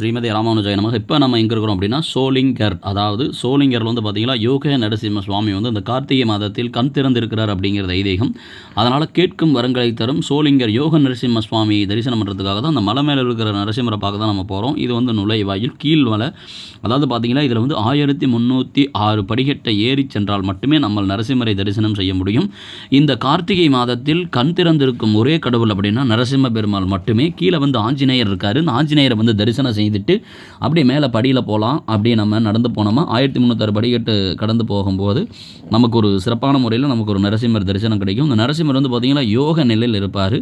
ஸ்ரீமதி ராமானுஜாய நமக்கு இப்போ நம்ம எங்கே இருக்கிறோம் அப்படின்னா சோலிங்கர் அதாவது சோலிங்கரில் வந்து பார்த்தீங்கன்னா யோக நரசிம்ம சுவாமி வந்து இந்த கார்த்திகை மாதத்தில் கண் திறந்திருக்கிறார் அப்படிங்கிறது ஐதீகம் அதனால் கேட்கும் வரங்களை தரும் சோலிங்கர் யோக நரசிம்ம சுவாமி தரிசனம் பண்ணுறதுக்காக தான் அந்த மலை மேலே இருக்கிற நரசிம்மரை பார்க்க தான் நம்ம போகிறோம் இது வந்து நுழைவாயில் கீழ் மலை. அதாவது பார்த்தீங்கன்னா இதில் வந்து ஆயிரத்தி முந்நூற்றி ஆறு படிக்கட்டை ஏறி சென்றால் மட்டுமே நம்ம நரசிம்மரை தரிசனம் செய்ய முடியும். இந்த கார்த்திகை மாதத்தில் கண் திறந்திருக்கும் ஒரே கடவுள் அப்படின்னா நரசிம்ம பெருமாள் மட்டுமே. கீழே வந்து ஆஞ்சநேயர் இருக்கார். இந்த ஆஞ்சநேயரை வந்து தரிசனம் செய்துட்டு அப்படியே மேலே படியில் போகலாம். அப்படியே நம்ம நடந்து போனோமா? ஆயிரத்தி முந்நூற்றாறு படிக்கட்டு கடந்து போகும்போது நமக்கு ஒரு சிறப்பான முறையில் நமக்கு ஒரு நரசிம்மர் தரிசனம் கிடைக்கும். இந்த நரசிம்மர் வந்து பார்த்திங்கன்னா யோக நிலையில் இருப்பார்.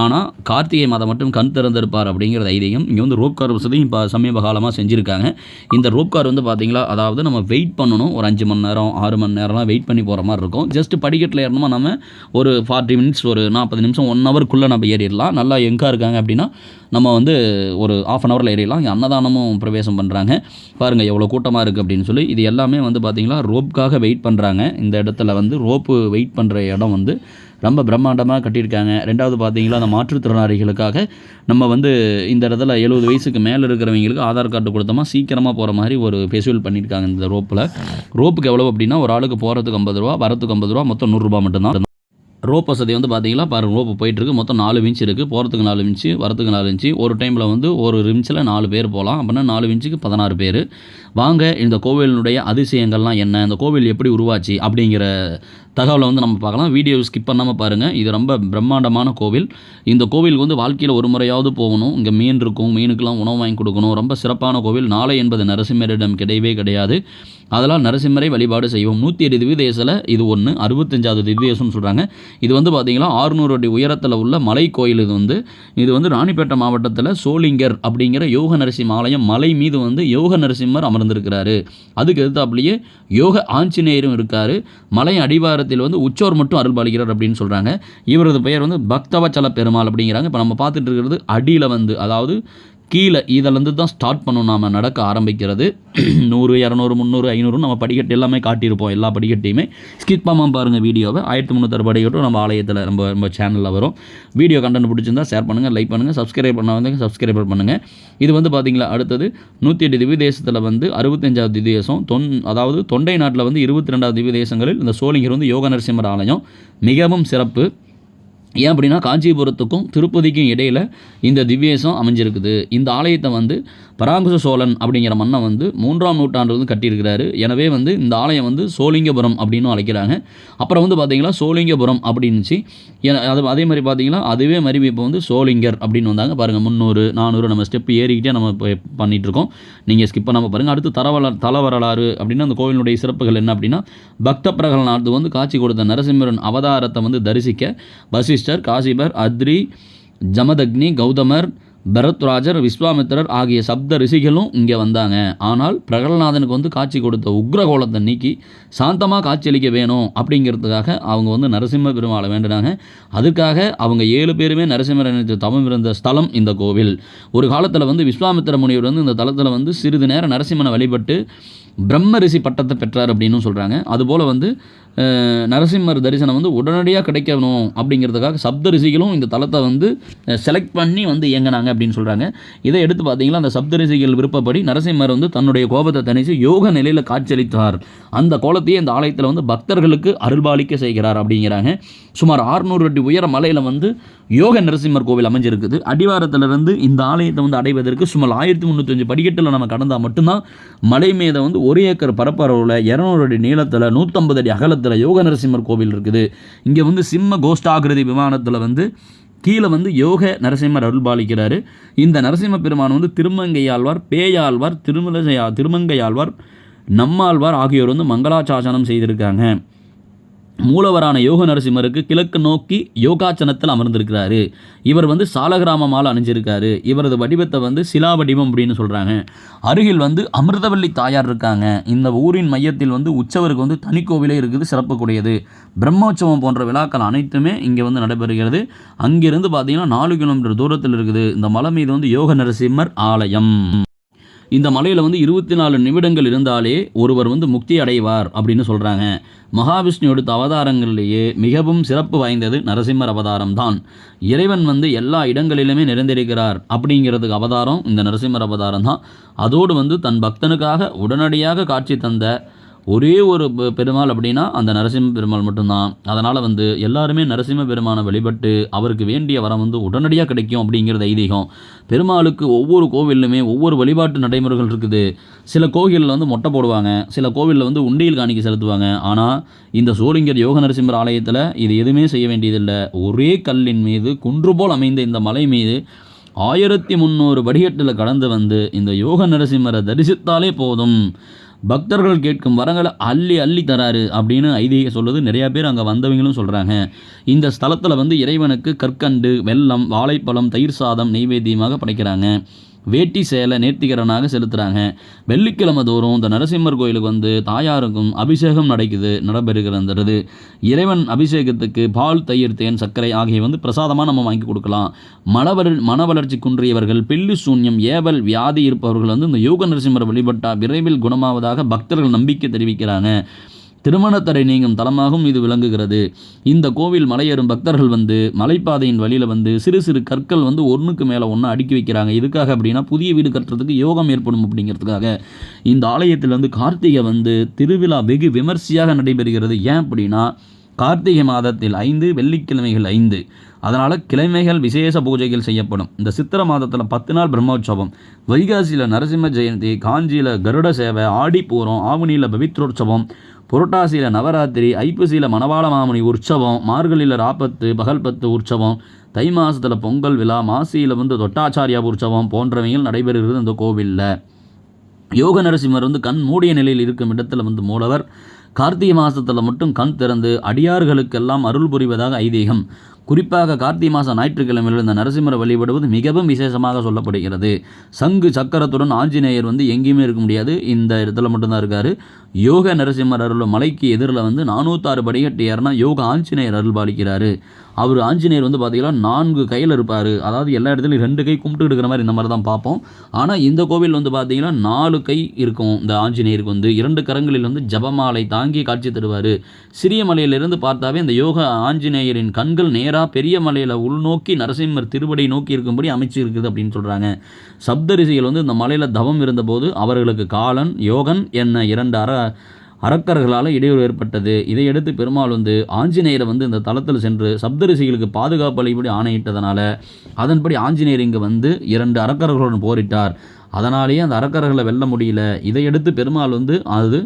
ஆனால் கார்த்திகை மாதம் மட்டும் கண் திறந்திருப்பார் அப்படிங்கிறது ஐதீகம் இங்கே வந்து ரோப் கார் வசதியும் இப்போ சமீப காலமாக செஞ்சுருக்காங்க. இந்த ரோப் கார் வந்து பார்த்திங்களா அதாவது நம்ம வெயிட் பண்ணணும். ஒரு அஞ்சு மணி நேரம் ஆறு மணி நேரம்லாம் வெயிட் பண்ணி போகிற மாதிரி இருக்கும். ஜஸ்ட் படிக்கட்டில் ஏறணுமா? நம்ம ஒரு ஃபார்ட்டி மினிட்ஸ் ஒரு நாற்பது நிமிஷம் ஒன் ஹவருக்குள்ளே நம்ம ஏறிடலாம். நல்லா எங்கே இருக்காங்க அப்படின்னா நம்ம வந்து ஒரு ஆஃப் அன் ஹவரில் ஏறிடலாம். இங்கே அன்னதானமும் பிரவேசம் பண்ணுறாங்க பாருங்கள் எவ்வளோ கூட்டமாக இருக்குது அப்படின்னு சொல்லி இது எல்லாமே வந்து பார்த்திங்களா ரோப்புக்காக வெயிட் பண்ணுறாங்க இந்த இடத்துல வந்து ரோப்பு வெயிட் பண்ணுற இடம் வந்து ரொம்ப பிரம்மாண்டமாக கட்டியிருக்காங்க. ரெண்டாவது பார்த்தீங்கன்னா அந்த மாற்றுத்திறனாளிகளுக்காக நம்ம வந்து இந்த இடத்துல எழுபது வயசுக்கு மேலே இருக்கிறவங்களுக்கு ஆதார் கார்டு கொடுத்தோமா சீக்கிரமாக போகிற மாதிரி ஒரு ஃபெசிவல் பண்ணியிருக்காங்க இந்த ரோப்பில். ரோப்புக்கு எவ்வளோ அப்படின்னா ஒரு ஆளுக்கு போகிறதுக்கு ஐம்பது ரூபா வரத்துக்கு ஐம்பது ரூபா மொத்தம் நூறுரூபா மட்டும்தான். ரோப் வசதி வந்து பார்த்தீங்களா பாருங்க ரோப்பு போயிட்டுருக்கு. மொத்தம் நாலு இன்ச்சு இருக்குது போகிறதுக்கு நாலு இன்ச்சு வரத்துக்கு நாலு இன்ச்சு ஒரு டைமில் வந்து ஒரு இன்ச்சில் நாலு பேர் போகலாம். அப்படின்னா நாலு இன்ச்சுக்கு பதினாறு பேர். வாங்க இந்த கோவிலினுடைய அதிசயங்கள்லாம் என்ன? இந்த கோவில் எப்படி உருவாச்சு? அப்படிங்கிற தகவலை வந்து நம்ம பார்க்கலாம். வீடியோ ஸ்கிப் பண்ணாமல் பாருங்கள் இது ரொம்ப பிரம்மாண்டமான கோவில். இந்த கோவிலுக்கு வந்து வாழ்க்கையில் ஒரு முறையாவது போகணும். இங்கே மீன் இருக்கும் மீனுக்கெல்லாம் உணவு வாங்கி கொடுக்கணும். ரொம்ப சிறப்பான கோவில். நாளை என்பது நரசிம்மரிடம் கிடையவே கிடையாது. அதெல்லாம் நரசிம்மரை வழிபாடு செய்வோம். நூற்றி எட்டு திவ்யதேசில் இது ஒன்று அறுபத்தஞ்சாவது திவ்யதேசம்னு சொல்கிறாங்க இது வந்து பார்த்திங்கன்னா ஆறுநூறு அடி உயரத்தில் உள்ள மலை கோயில் இது வந்து. இது வந்து ராணிப்பேட்டை மாவட்டத்தில் சோளிங்கர் அப்படிங்கிற யோக நரசிம்ம ஆலயம் மலை மீது வந்து யோக நரசிம்மர் அமர்ந்திருக்கிறாரு. அதுக்கு எதிர்த்தாப்புலேயே யோக ஆஞ்சநேயரும் இருக்கார். மலை அடிவாரத்தில் வந்து உச்சோர் மட்டும் அருள்பாலிக்கிறார் அப்படின்னு சொல்கிறாங்க இவரது பெயர் வந்து பக்தவச்சல பெருமாள் அப்படிங்கிறாங்க. இப்போ நம்ம பார்த்துட்டு இருக்கிறது அடியில் வந்து அதாவது கீழே இதிலேருந்து தான் ஸ்டார்ட் பண்ணணும் நாம் நடக்க ஆரம்பிக்கிறது. நூறு இரநூறு முந்நூறு ஐநூறு நம்ம படிக்கட்டு எல்லாமே காட்டியிருப்போம். எல்லா படிக்கட்டையுமே. ஸ்கிப் பண்ணாமல் பாருங்கள் வீடியோவை. ஆயிரத்தி முந்நூற்றி படிக்கட்டும் நம்ம ஆலயத்தில் நம்ம நம்ம சேனலில் வரும். வீடியோ கண்டென்ட் பிடிச்சிருந்தா ஷேர் பண்ணுங்கள் லைக் பண்ணுங்கள் சப்ஸ்கிரைப் பண்ண வந்து சப்ஸ்கிரைப் பண்ணுங்கள் இது வந்து பார்த்திங்களா அடுத்தது நூற்றி எட்டு திவ்ய தேசத்தில் வந்து அறுபத்தஞ்சாவது திவ்யதேசம். தொன் அதாவது தொண்டை நாட்டில் வந்து இருபத்தி ரெண்டாவது திவ்ய தேசங்களில் இந்த சோழிங்கர் வந்து யோக நரசிம்மர் ஆலயம். மிகவும் சிறப்பு. ஏன் அப்படின்னா காஞ்சிபுரத்துக்கும் திருப்பதிக்கும் இடையில் இந்த திவ்யேசம் அமைஞ்சிருக்குது. இந்த ஆலயத்தை வந்து பராங்குச சோழன் அப்படிங்கிற மன்னன் வந்து மூன்றாம் நூற்றாண்டு வந்து கட்டியிருக்கிறாரு. எனவே வந்து இந்த ஆலயம் வந்து சோழிங்கபுரம் அப்படின்னு அழைக்கிறாங்க. அப்புறம் வந்து பார்த்திங்கன்னா சோழிங்கபுரம் அப்படின்னுச்சு. ஏன்னா அது அதே மாதிரி பார்த்திங்கன்னா அதுவே மாதிரி இப்போ வந்து சோளிங்கர் அப்படின்னு வந்தாங்க. பாருங்கள் முந்நூறு நானூறு நம்ம ஸ்டெப் ஏறிக்கிட்டே நம்ம இப்போ பண்ணிகிட்ருக்கோம் நீங்கள் ஸ்கிப் பண்ணாமல் பாருங்கள் அடுத்து தரவல தலவரலாறு அப்படின்னா அந்த கோவிலுடைய சிறப்புகள் என்ன அப்படின்னா பக்த பிரகலனார்த்து வந்து காட்சி கொடுத்த நரசிம்மரன் அவதாரத்தை வந்து தரிசிக்க வசிஷ்டர் காசிபர் அத்ரி ஜமதக்னி கௌதமர் பரத்ராஜர் விஸ்வாமித்திரர் ஆகிய சப்த ரிஷிகளும் இங்கே வந்தாங்க. ஆனால் பிரகலநாதனுக்கு வந்து காட்சி கொடுத்த உக்ரகோலத்தை நீக்கி சாந்தமாக காட்சியளிக்க வேணும் அப்படிங்கிறதுக்காக அவங்க வந்து நரசிம்ம பெருமாளை வேண்டினாங்க. அதுக்காக அவங்க ஏழு பேருமே நரசிம்மர் நினைத்து தவம் இருந்த ஸ்தலம் இந்த கோவில். ஒரு காலத்தில் வந்து விஸ்வாமித்திர முனிவர் வந்து இந்த தலத்தில் வந்து சிறிது நேரம் நரசிம்மனை வழிபட்டு பிரம்ம ரிஷி பட்டத்தை பெற்றார் அப்படின்னு சொல்கிறாங்க அதுபோல் வந்து நரசிம்மர் தரிசனம் வந்து உடனடியாக கிடைக்கணும் அப்படிங்கிறதுக்காக சப்த ரிஷிகளும் இந்த தலத்தை வந்து செலக்ட் பண்ணி வந்து இயங்கினாங்க அப்படின்னு சொல்கிறாங்க இதை எடுத்து பார்த்தீங்கன்னா அந்த சப்த ரிஷிகள் விருப்பப்படி நரசிம்மர் வந்து தன்னுடைய கோபத்தை தணித்து யோக நிலையில் காட்சியளித்தார். அந்த கோலத்தையே இந்த ஆலயத்தில் வந்து பக்தர்களுக்கு அருள்பாலிக்க செய்கிறார் அப்படிங்கிறாங்க. சுமார் ஆறுநூறு அடி உயர மலையில் வந்து யோக நரசிம்மர் கோவில் அமைஞ்சிருக்குது. அடிவாரத்திலிருந்து இந்த ஆலயத்தை வந்து அடைவதற்கு சுமார் ஆயிரத்தி முந்நூற்றஞ்சு படிக்கட்டில் நம்ம கடந்தால் மட்டும்தான் மலை மீதை வந்து ஒரு ஏக்கர் பரப்பளவில் இரநூறு அடி நீளத்தில் நூற்றம்பது அடி அகலத்தில் யோக நரசிம்மர் கோவில் இருக்குது. இங்கே வந்து சிம்ம கோஷ்டாகிருதி விமானத்தில் வந்து கீழே வந்து யோக நரசிம்மர் அருள்பாலிக்கிறார். இந்த நரசிம்ம பெருமான் வந்து திருமங்கையாழ்வார் பேயாழ்வார் திருமலையா திருமங்கையாழ்வார் நம்மாழ்வார் ஆகியோர் வந்து மங்களாச்சாசனம் செய்திருக்காங்க. மூலவரான யோக நரசிம்மருக்கு கிழக்கு நோக்கி யோகாச்சனத்தில் அமர்ந்திருக்கிறாரு. இவர் வந்து சாலகிராம மாலை அணிஞ்சிருக்காரு. இவரது வடிவத்தை வந்து சிலா வடிவம் அப்படின்னு சொல்கிறாங்க அருகில் வந்து அமிர்தவல்லி தாயார் இருக்காங்க. இந்த ஊரின் மையத்தில் வந்து உற்சவருக்கு வந்து தனிக்கோவிலே இருக்குது சிறப்புக்குடையது பிரம்மோற்சவம் போன்ற விழாக்கள் அனைத்துமே இங்கே வந்து நடைபெறுகிறது. அங்கிருந்து பார்த்தீங்கன்னா நாலு கிலோமீட்டர் தூரத்தில் இருக்குது. இந்த மலை மீது வந்து யோக நரசிம்மர் ஆலயம். இந்த மலையில் வந்து இருபத்தி நாலு நிமிடங்கள் இருந்தாலே ஒருவர் வந்து முக்தி அடைவார் அப்படின்னு சொல்கிறாங்க மகாவிஷ்ணு எடுத்த அவதாரங்களிலேயே மிகவும் சிறப்பு வாய்ந்தது நரசிம்மர் அவதாரம் தான். இறைவன் வந்து எல்லா இடங்களிலுமே நிறைந்திருக்கிறார் அப்படிங்கிறதுக்கு அவதாரம் இந்த நரசிம்மர் அவதாரம் தான். அதோடு வந்து தன் பக்தனுக்காக உடனடியாக காட்சி தந்த ஒரே ஒரு பெருமாள் அப்படின்னா அந்த நரசிம்ம பெருமாள் மட்டும்தான். அதனால் வந்து எல்லாருமே நரசிம்ம பெருமானை வழிபட்டு அவருக்கு வேண்டிய வரம் வந்து உடனடியாக கிடைக்கும் அப்படிங்கிறது ஐதீகம். பெருமாளுக்கு ஒவ்வொரு கோவிலுமே ஒவ்வொரு வழிபாட்டு நடைமுறைகள் இருக்குது. சில கோவிலில் வந்து மொட்டை போடுவாங்க. சில கோவிலில் வந்து உண்டியல் காணிக்கை செலுத்துவாங்க. ஆனால் இந்த சோழிங்கர் யோக நரசிம்மர் ஆலயத்தில் இது எதுவுமே செய்ய வேண்டியதில்லை. ஒரே கல்லின் மீது குன்று போல் அமைந்த இந்த மலை மீது ஆயிரத்தி முந்நூறு படிக்கட்டில் கடந்து வந்து இந்த யோக நரசிம்மரை தரிசித்தாலே போதும். பக்தர்கள் கேட்கும் வரங்களை அள்ளி அள்ளி தராரு அப்படின்னு ஐதீகம் சொல்லுது. நிறையா பேர் அங்கே வந்தவங்களும் சொல்கிறாங்க இந்த ஸ்தலத்தில் வந்து இறைவனுக்கு கற்கண்டு வெல்லம் வாழைப்பழம் தயிர் சாதம் நெய்வேத்தியமாக படைக்கிறாங்க. வேட்டி சேலை நேர்த்திகரனாக செலுத்துகிறாங்க வெள்ளிக்கிழமை தோறும் இந்த நரசிம்மர் கோயிலுக்கு வந்து தாயாருக்கும் அபிஷேகம் நடக்குது நடைபெறுகிறது இறைவன் அபிஷேகத்துக்கு பால் தயிர் தேன் சர்க்கரை ஆகிய வந்து பிரசாதமாக நம்ம வாங்கி கொடுக்கலாம். மனவள மன வளர்ச்சி குன்றியவர்கள் பில்லு சூன்யம் ஏவல் வியாதி இருப்பவர்கள் வந்து இந்த யோக நரசிம்மர் வழிபட்டால் விரைவில் குணமாவதாக பக்தர்கள் நம்பிக்கை தெரிவிக்கிறாங்க. திருமணத்தடை நீங்கும் தலமாகவும் இது விளங்குகிறது. இந்த கோவில் மலையேறும் பக்தர்கள் வந்து மலைப்பாதையின் வழியில் வந்து சிறு சிறு கற்கள் வந்து ஒன்றுக்கு மேலே ஒன்று அடுக்கி வைக்கிறாங்க. எதுக்காக அப்படின்னா புதிய வீடு கட்டுறதுக்கு யோகம் ஏற்படும் அப்படிங்கிறதுக்காக. இந்த ஆலயத்தில் வந்து கார்த்திகை வந்து திருவிழா வெகு விமர்சையாக நடைபெறுகிறது. ஏன் அப்படின்னா கார்த்திகை மாதத்தில் ஐந்து வெள்ளிக்கிழமைகள் ஐந்து. அதனால் கிழமைகள் விசேஷ பூஜைகள் செய்யப்படும். இந்த சித்திர மாதத்தில் பத்து நாள் பிரம்மோற்சவம். வைகாசியில் நரசிம்ம ஜெயந்தி காஞ்சியில் கருட சேவை ஆடிப்பூரம் ஆவணியில் பவித்ரோற்சவம் புரட்டாசியில் நவராத்திரி ஐப்பசியில் மணவாள மாமணி உற்சவம் மார்கழியில் ராப்பத்து பகல்பத்து உற்சவம் தை மாதத்தில் பொங்கல் விழா மாசியில் வந்து தொட்டாச்சாரியா உற்சவம் போன்றவைகள் நடைபெறுகிறது இந்த கோவிலில். யோக நரசிம்மர் வந்து கண் மூடிய நிலையில் இருக்கும் இடத்துல வந்து மூலவர் கார்த்திகை மாதத்தில் மட்டும் கண் திறந்து அடியார்களுக்கெல்லாம் அருள் புரிவதாக ஐதீகம். குறிப்பாக கார்த்திகை மாதம் ஞாயிற்றுக்கிழமையில் இந்த நரசிம்மரை வழிபடுவது மிகவும் விசேஷமாக சொல்லப்படுகிறது. சங்கு சக்கரத்துடன் ஆஞ்சநேயர் வந்து எங்கேயுமே இருக்க முடியாது. இந்த இடத்துல மட்டும்தான் இருக்கார். யோக நரசிம்மர் அருள் மலைக்கு எதிரில் வந்து நானூற்றாறு படிக்கட்டு ஏறினா யோக ஆஞ்சநேயர் அருள் பாலிக்கிறாரு அவர் ஆஞ்சநேயர் வந்து பார்த்தீங்கன்னா நான்கு கையில் இருப்பார். அதாவது எல்லா இடத்துலையும் ரெண்டு கை கும்பிட்டு இருக்கிற மாதிரி இந்த மாதிரி தான் பார்ப்போம். ஆனால் இந்த கோவில் வந்து பார்த்தீங்கன்னா நாலு கை இருக்கும் இந்த ஆஞ்சநேயருக்கு வந்து. இரண்டு கரங்களில் வந்து ஜபமாலை தாங்கி காட்சி தருவார். சிறிய மலையிலிருந்து பார்த்தாவே இந்த யோக ஆஞ்சநேயரின் கண்கள் நேராக பெரிய மலையில் உள்நோக்கி நரசிம்மர் திருவடி நோக்கி இருக்கும்படி அமைச்சு இருக்குது அப்படின்னு சொல்கிறாங்க சப்தரிசிகள் வந்து இந்த மலையில் தவம் இருந்தபோது அவர்களுக்கு காலன் யோகன் என்ன இரண்டு அற அரக்கர்களால் இடையூறு ஏற்பட்டது. இதையடுத்து பெருமாள் வந்து ஆஞ்சநேயரை வந்து இந்த தளத்தில் சென்று சப்தரிசிகளுக்கு பாதுகாப்பு அளிப்படி ஆணையிட்டதனால அதன்படி ஆஞ்சநேயர் இங்கே வந்து இரண்டு அரக்கர்களுடன் போரிட்டார். அதனாலேயே அந்த அரக்கர்களை வெல்ல முடியல. இதையடுத்து பெருமாள் வந்து அது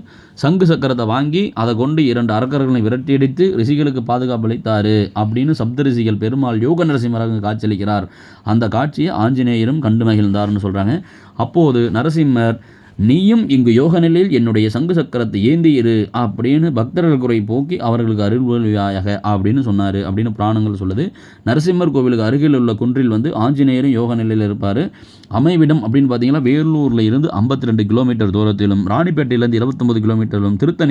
சங்கு சக்கரத்தை வாங்கி அதை கொண்டு இரண்டு அரக்கர்களை விரட்டியடித்து ரிஷிகளுக்கு பாதுகாப்பு அளித்தார் அப்படின்னு சப்தரிசிகள் பெருமாள் யோக நரசிம்மராக காட்சியளிக்கிறார். அந்த காட்சியை ஆஞ்சநேயரும் கண்டு மகிழ்ந்தார்னு சொல்கிறாங்க அப்போது நரசிம்மர் நீயும் இங்கு யோக நிலையில் என்னுடைய சங்கு சக்கரத்தை ஏந்தி இரு அப்படின்னு பக்தர்கள் குறை போக்கி அவர்களுக்கு அருள்வாயாக அப்படின்னு சொன்னார் அப்படின்னு புராணங்கள் சொல்லுது. நரசிம்மர் கோவிலுக்கு அருகில் உள்ள குன்றில் வந்து ஆஞ்சநேயரும் யோக நிலையில் இருப்பார். அமைவிடம் அப்படின்னு பார்த்தீங்கன்னா வேலூரில் இருந்து ஐம்பத்தி ரெண்டு கிலோமீட்டர் தூரத்திலும் ராணிப்பேட்டையிலேருந்து இருபத்தொம்பது கிலோமீட்டரிலும் திருத்தணி